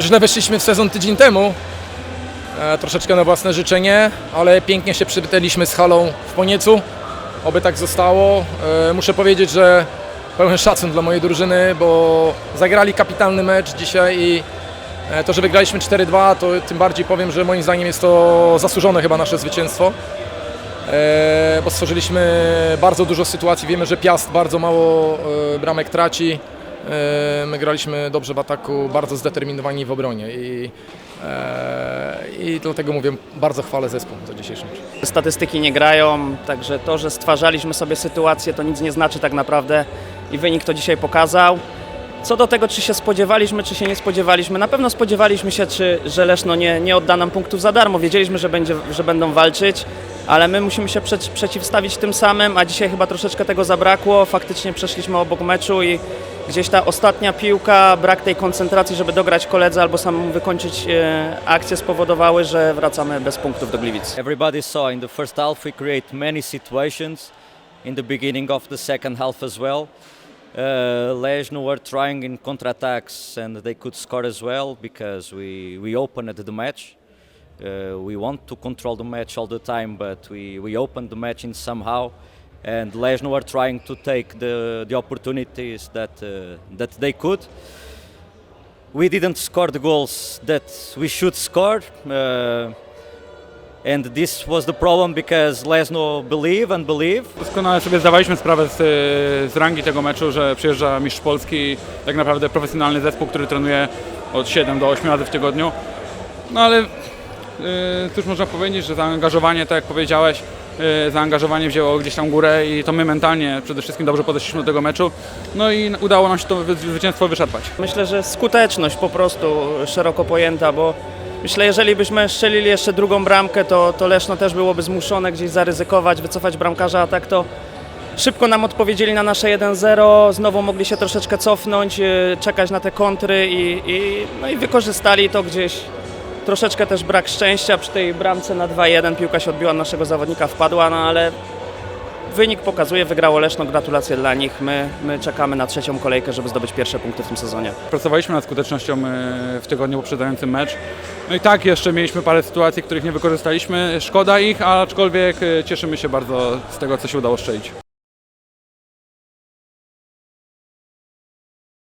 Źle weszliśmy w sezon tydzień temu, e, troszeczkę na własne życzenie, ale pięknie się przywitaliśmy z halą w Poniecu. Oby tak zostało. E, muszę powiedzieć, że pełen szacun dla mojej drużyny, bo zagrali kapitalny mecz dzisiaj i e, to, że wygraliśmy 4-2, to tym bardziej powiem, że moim zdaniem jest to zasłużone chyba nasze zwycięstwo. E, bo stworzyliśmy bardzo dużo sytuacji. Wiemy, że Piast bardzo mało e, bramek traci. E, My graliśmy dobrze w ataku, bardzo zdeterminowani w obronie i, e, i dlatego mówię, bardzo chwalę zespół za dzisiejszy mecz. Statystyki nie grają, także to, że stwarzaliśmy sobie sytuację, to nic nie znaczy tak naprawdę i wynik to dzisiaj pokazał. Co do tego, czy się spodziewaliśmy, czy się nie spodziewaliśmy, na pewno spodziewaliśmy się, czy, że Leszno nie, nie odda nam punktów za darmo. Wiedzieliśmy, że, będzie, że będą walczyć, ale my musimy się przeci- przeciwstawić tym samym, a dzisiaj chyba troszeczkę tego zabrakło. Faktycznie przeszliśmy obok meczu i gdzieś ta ostatnia piłka, brak tej koncentracji, żeby dograć koledze albo samemu wykończyć e, akcję spowodowały, że wracamy bez punktów do Gliwic. Everybody saw in the first half we create many situations. In the beginning of the second half as well, uh, Lejno were trying in counterattacks and they could score as well because we we opened the match. Uh, we want to control the match all the time, but we, we opened the match in somehow, and Lejno were trying to take the, the opportunities that uh, that they could. We didn't score the goals that we should score. Uh, and this was the problem because Lesno believe and believe. Doskonale sobie zdawaliśmy sprawę z, z rangi tego meczu, że przyjeżdża mistrz Polski, tak naprawdę profesjonalny zespół, który trenuje od 7 do 8 razy w tygodniu. No ale cóż można powiedzieć, że zaangażowanie, tak jak powiedziałeś, y, zaangażowanie wzięło gdzieś tam górę i to my mentalnie przede wszystkim dobrze podeszliśmy do tego meczu. No i udało nam się to wy- zwycięstwo wyszarpać. Myślę, że skuteczność po prostu szeroko pojęta, bo myślę, jeżeli byśmy strzelili jeszcze drugą bramkę, to, to Leszno też byłoby zmuszone gdzieś zaryzykować, wycofać bramkarza, a tak to szybko nam odpowiedzieli na nasze 1-0, znowu mogli się troszeczkę cofnąć, yy, czekać na te kontry i, i, no i wykorzystali to gdzieś. Troszeczkę też brak szczęścia przy tej bramce na 2-1, piłka się odbiła od naszego zawodnika, wpadła, no ale wynik pokazuje, wygrało Leszno, gratulacje dla nich. My, my czekamy na trzecią kolejkę, żeby zdobyć pierwsze punkty w tym sezonie. Pracowaliśmy nad skutecznością y, w tygodniu poprzedzającym mecz. No i tak jeszcze mieliśmy parę sytuacji, których nie wykorzystaliśmy. Szkoda ich, aczkolwiek y, cieszymy się bardzo z tego, co się udało szczelić.